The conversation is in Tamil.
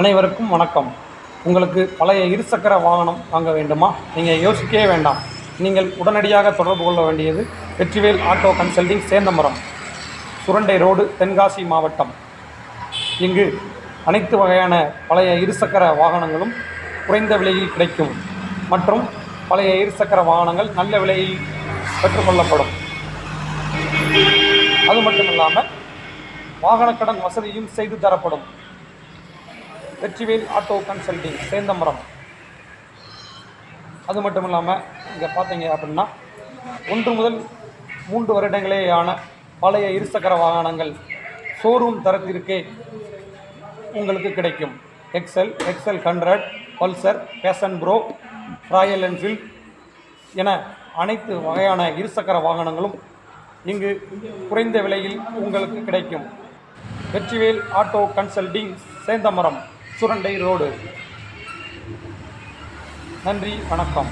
அனைவருக்கும் வணக்கம். உங்களுக்கு பழைய இருசக்கர வாகனம் வாங்க வேண்டுமா? நீங்கள் யோசிக்கவே வேண்டாம். நீங்கள் உடனடியாக தொடர்பு கொள்ள வேண்டியது Vetrivel auto consulting Senthamaram Surandai road Tenkasi மாவட்டம். இங்கு அனைத்து வகையான பழைய இருசக்கர வாகனங்களும் குறைந்த விலையில் கிடைக்கும் மற்றும் பழைய இருசக்கர வாகனங்கள் நல்ல விலையில் பெற்றுக்கொள்ளப்படும். அது மட்டும் இல்லாமல் வாகனக்கடன் வசதியும் செய்து தரப்படும். Vetrivel auto consulting Senthamaram. அது மட்டும் இல்லாமல் இங்கே பார்த்தீங்க அப்படின்னா ஒன்று முதல் மூன்று வருடங்களேயான பழைய இருசக்கர வாகனங்கள் ஷோரூம் தரத்திற்கே உங்களுக்கு கிடைக்கும். XL XL hundred Pulsar Passion Pro Royal Enfield என அனைத்து வகையான இருசக்கர வாகனங்களும் இங்கு குறைந்த விலையில் உங்களுக்கு கிடைக்கும். Vetrivel auto consulting Senthamaram. Surandai road. நன்றி வணக்கம்.